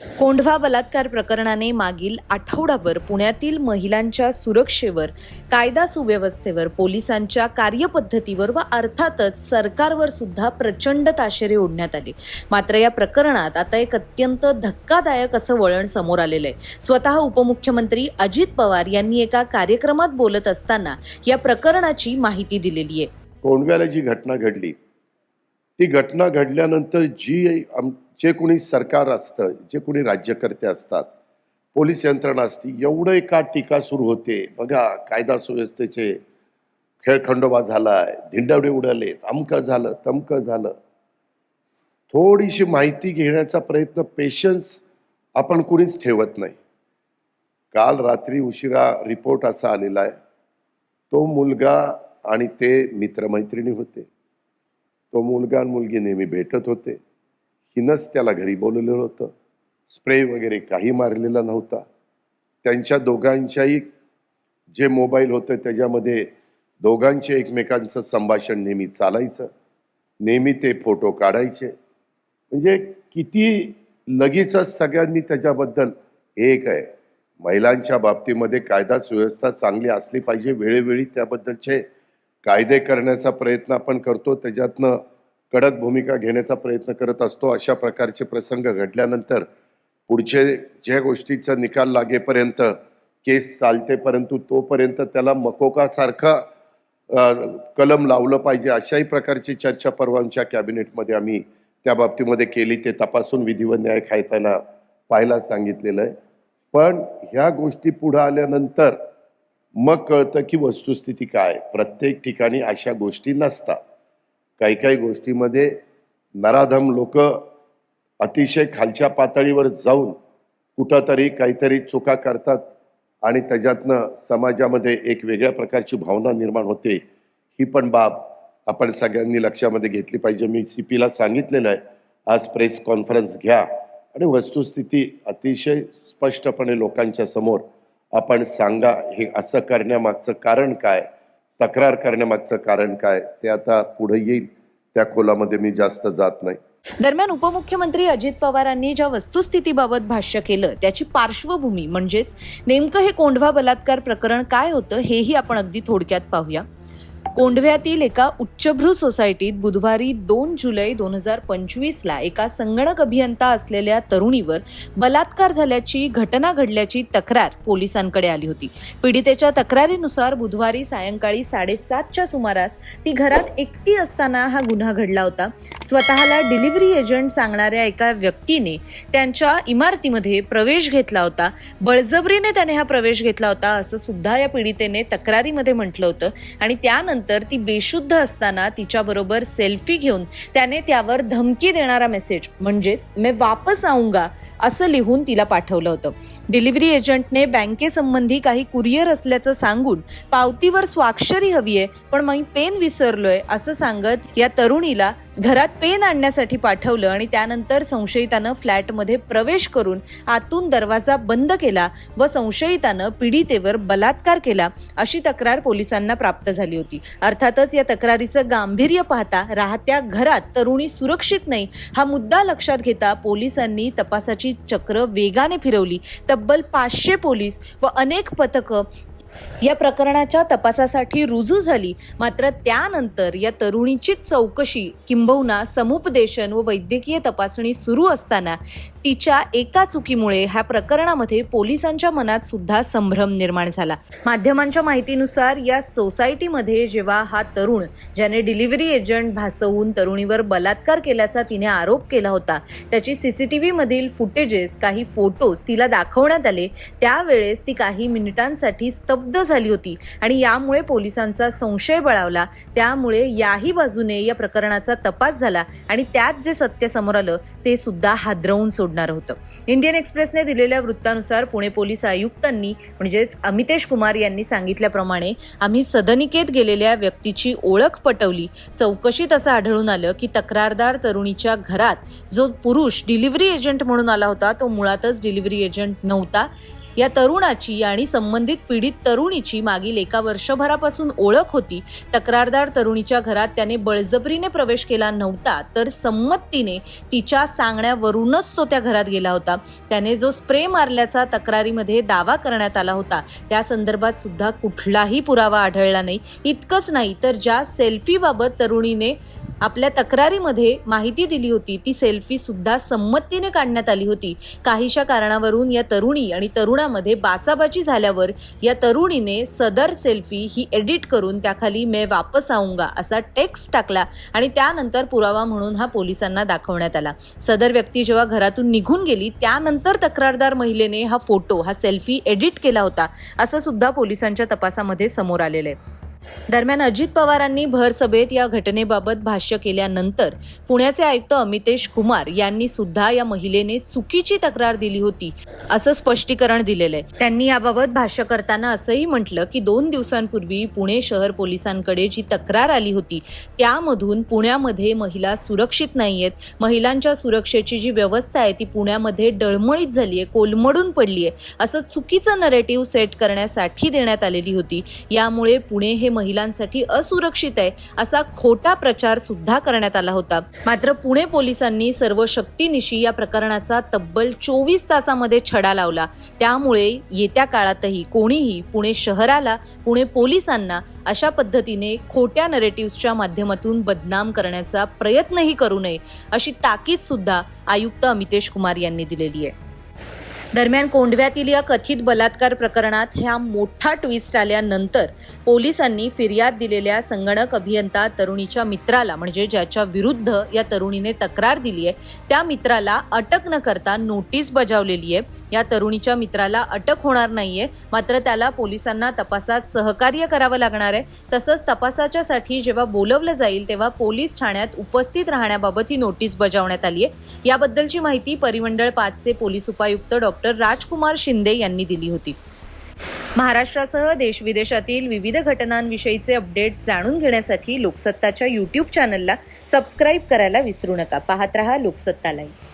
कोंढवा बलात्कार प्रकरणाने मागील आठवडाभर पुण्यातील महिलांच्या सुरक्षेवर कायदा सुव्यवस्थेवर पोलिसांच्या कार्यपद्धतीवर व अर्थातच सरकारवर सुद्धा प्रचंड ताशेरे ओढण्यात आले. मात्र या प्रकरणात आता एक अत्यंत धक्कादायक असं वळण समोर आलेलं आहे. स्वतः उपमुख्यमंत्री अजित पवार यांनी एका कार्यक्रमात बोलत असताना या प्रकरणाची माहिती दिलेली आहे. कोंढव्याला जी घटना घडली ती घटना घडल्यानंतर जी आम जे कोणी सरकार असतं जे कोणी राज्यकर्ते असतात पोलीस यंत्रणा असती एवढं एका टीका सुरू होते. बघा कायदा सुव्यवस्थेचे खेळखंडोबा झालाय धिंडवडे उडालेत अमकं झालं तमकं झालं. थोडीशी माहिती घेण्याचा प्रयत्न पेशन्स आपण कुणीच ठेवत नाही. काल रात्री उशिरा रिपोर्ट असा आलेला आहे. तो मुलगा आणि ते मित्रमैत्रिणी होते. तो मुलगा आणि मुलगी नेहमी भेटत होते. हिनंच त्याला घरी बोलवलेलं होतं. स्प्रे वगैरे काही मारलेला नव्हता. त्यांच्या दोघांच्याही जे मोबाईल होतं त्याच्यामध्ये दोघांचे एकमेकांचं संभाषण नेहमी चालायचं. नेहमी ते फोटो काढायचे. म्हणजे किती लगेचच सगळ्यांनी त्याच्याबद्दल एक आहे. महिलांच्या बाबतीमध्ये कायदा सुव्यवस्था चांगली असली पाहिजे वेळोवेळी त्याबद्दलचे कायदे करण्याचा प्रयत्न आपण करतो. त्याच्यातनं कडक भूमिका घेण्याचा प्रयत्न करत असतो. अशा प्रकारचे प्रसंग घडल्यानंतर पुढचे ज्या गोष्टीचा निकाल लागेपर्यंत केस चालते परंतु तोपर्यंत त्याला मकोकासारखा कलम लावलं पाहिजे अशाही प्रकारची चर्चा परवांच्या कॅबिनेटमध्ये आम्ही त्या बाबतीमध्ये केली. ते तपासून विधी व न्याय खायताना पाहायला सांगितलेलं आहे. पण ह्या गोष्टी पुढं आल्यानंतर मग कळतं की वस्तुस्थिती काय प्रत्येक ठिकाणी अशा गोष्टी नसतात. काही काही गोष्टीमध्ये नराधम लोक अतिशय खालच्या पातळीवर जाऊन कुठंतरी काहीतरी चुका करतात आणि त्याच्यातनं समाजामध्ये एक वेगळ्या प्रकारची भावना निर्माण होते. ही पण बाब आपण सगळ्यांनी लक्षामध्ये घेतली पाहिजे. मी सी पीला सांगितलेलं आहे. आज प्रेस कॉन्फरन्स घ्या आणि वस्तुस्थिती अतिशय स्पष्टपणे लोकांच्या समोर आपण सांगा हे असं करण्यामागचं कारण काय? तक्रार करण्यामागचं कारण काय? ते आता पुढे येईल. त्या खोलामध्ये मी जास्त जात नाही. दरम्यान उपमुख्यमंत्री अजित पवारांनी ज्या वस्तुस्थितीबाबत भाष्य केलं त्याची पार्श्वभूमी म्हणजेच नेमकं हे कोंढवा बलात्कार प्रकरण काय होतं हेही आपण अगदी थोडक्यात पाहूया. कोंढव्यातील एका उच्चभ्रू सोसायटीत बुधवारी दोन जुलै दोन हजार पंचवीसला एका संगणक अभियंता असलेल्या तरुणीवर बलात्कार झाल्याची घटना घडल्याची तक्रार पोलिसांकडे आली होती. पीडितेच्या तक्रारीनुसार बुधवारी सायंकाळी साडेसातच्या सुमारास ती घरात एकटी असताना हा गुन्हा घडला होता. स्वतःला डिलिव्हरी एजंट सांगणाऱ्या एका व्यक्तीने त्यांच्या इमारतीमध्ये प्रवेश घेतला होता. बळजबरीने त्याने हा प्रवेश घेतला होता असं सुद्धा या पीडितेने तक्रारीमध्ये म्हटलं होतं आणि त्यानंतर ती बेशुद्ध असताना तिच्याबरोबर सेल्फी घेऊन त्याने त्यावर धमकी देणारा मेसेज म्हणजेच मे वापस आऊंगा असं लिहून तिला पाठवलं होतं. डिलिव्हरी एजंटने बँकेसंबंधी काही कुरिअर असल्याचं सांगून पावतीवर स्वाक्षरी हवी आहे पण मी पेन विसरलोय असं सांगत या तरुणीला घरात पेन आणण्यासाठी पाठवलं आणि त्यानंतर संशयितानं फ्लॅटमध्ये प्रवेश करून आतून दरवाजा बंद केला व संशयितानं पीडितेवर बलात्कार केला अशी तक्रार पोलिसांना प्राप्त झाली होती. अर्थातच या तक्रारीचं गांभीर्य पाहता राहत्या घरात तरुणी सुरक्षित नाही हा मुद्दा लक्षात घेता पोलिसांनी तपासाची चक्र वेगाने फिरवली. तब्बल पाचशे पोलीस व अनेक पथकं या प्रकरणाच्या तपासासाठी रुजू झाली. मात्र त्यानंतर या तरुणीचीच चौकशी किंबहुना समुपदेशन व वैद्यकीय तपासणी सुरू असताना तिच्या एका चुकीमुळे ह्या प्रकरणामध्ये पोलिसांच्या मनात सुद्धा संभ्रम निर्माण झाला. माध्यमांच्या माहितीनुसार या सोसायटीमध्ये जेव्हा हा तरुण ज्याने डिलिव्हरी एजंट भासवून तरुणीवर बलात्कार केल्याचा तिने आरोप केला होता त्याची सीसीटीव्ही मधील फुटेजेस काही फोटोज तिला दाखवण्यात आले त्यावेळेस ती काही मिनिटांसाठी स्तब्ध झाली होती आणि यामुळे पोलिसांचा संशय बळावला. त्यामुळे याही बाजूने या प्रकरणाचा तपास झाला आणि त्यात जे सत्य समोर आलं ते सुद्धा हादरवून सोडणार होतं. इंडियन एक्सप्रेसने दिलेल्या वृत्तानुसार पुणे पोलीस आयुक्तांनी म्हणजेच अमितेश कुमार यांनी सांगितल्याप्रमाणे आम्ही सदनिकेत गेलेल्या व्यक्तीची ओळख पटवली. चौकशीत असं आढळून आलं की तक्रारदार तरुणीच्या घरात जो पुरुष डिलिव्हरी एजंट म्हणून आला होता तो मुळातच डिलिव्हरी एजंट नव्हता. या तरुणाची आणि संबंधित पीडित तरुणीची मागील एका वर्षभरापासून ओळख होती. तक्रारदार तरुणीच्या घरात त्याने बळजबरीने प्रवेश केला नव्हता तर संमतीने तिच्या सांगण्यावरूनच तो त्या घरात गेला होता. त्याने जो स्प्रे मारल्याचा तक्रारीमध्ये दावा करण्यात आला होता त्या संदर्भात सुद्धा कुठलाही पुरावा आढळला नाही. इतकंच नाही तर ज्या सेल्फीबाबत तरुणीने आपल्या तक्रारीमध्ये माहिती दिली होती. ती सेल्फी सुद्धा संमतीने काढण्यात आली होती. काहीशा कारणावरून या तरुणी आणि तरुणामध्ये बाचाबाची झाल्यावर या तरुणीने सदर सेल्फी ही एडिट करून त्याखाली मैं वापस आऊंगा असा टेक्स्ट टाकला आणि त्यानंतर पुरावा म्हणून हा पोलिसांना दाखवण्यात आला. सदर व्यक्ती जेव्हा घरातून निघून गेली त्यानंतर तक्रारदार महिलेने हा फोटो हा सेल्फी एडिट केला होता. असं सुद्धा पोलिसांच्या तपासामध्ये समोर आलेलं आहे. दरम्यान अजित पवारांनी भर सभेत या घटनेबाबत भाष्य केल्यानंतर पुण्याचे आयुक्त अमितेश कुमार यांनी सुद्धा या महिलेने चुकीची तक्रार दिली होती असं स्पष्टीकरण दिलेलं आहे त्यांनी याबाबत भाष्य करताना असंही म्हटलं की दोन दिवसांपूर्वी पुणे शहर पोलिसांकडे जी तक्रार आली होती त्यामधून पुण्यामध्ये महिला सुरक्षित नाहीयेत. महिलांच्या सुरक्षेची जी व्यवस्था आहे ती पुण्यामध्ये डळमळीत झाली आहे कोलमडून पडली आहे असं चुकीचं नरेटिव्ह सेट करण्यासाठी देण्यात आलेली होती. यामुळे पुणे हे महिलांसाठी असुरक्षित आहे असा खोटा प्रचार सुद्धा करण्यात आला होता. मात्र पुणे पोलिसांनी सर्व शक्तीनिशी या प्रकरणाचा तब्बल चोवीस तासामध्ये छडा लावला. त्यामुळे येत्या काळातही कोणीही पुणे शहराला पुणे पोलिसांना अशा पद्धतीने खोट्या नरेटिव्हच्या माध्यमातून बदनाम करण्याचा प्रयत्नही करू नये अशी ताकीद सुद्धा आयुक्त अमितेश कुमार यांनी दिलेली आहे. दरम्यान कोंढव्यातील या कथित बलात्कार प्रकरणात ह्या मोठा ट्विस्ट आल्यानंतर पोलिसांनी फिर्याद दिलेल्या संगणक अभियंता तरुणीच्या मित्राला म्हणजे ज्याच्या विरुद्ध या तरुणीने तक्रार दिली आहे त्या मित्राला अटक न करता नोटीस बजावलेली आहे. या तरुणीच्या मित्राला अटक होणार नाहीये मात्र त्याला पोलिसांना तपासात सहकार्य करावं लागणार आहे. तसंच तपासाच्यासाठी जेव्हा बोलवलं जाईल तेव्हा पोलीस ठाण्यात उपस्थित राहण्याबाबत ही नोटीस बजावण्यात आली आहे. याबद्दलची माहिती परिमंडळ पाचचे पोलीस उपायुक्त डॉक्टर राजकुमार शिंदे यांनी दिली होती. महाराष्ट्रासह देशविदेशातील विविध घटनांविषयीचे अपडेट्स जाणून घेण्यासाठी लोकसत्ताच्या यूट्यूब चॅनलला सबस्क्राईब करायला विसरू नका. पाहत रहा लोकसत्ता लाईव्ह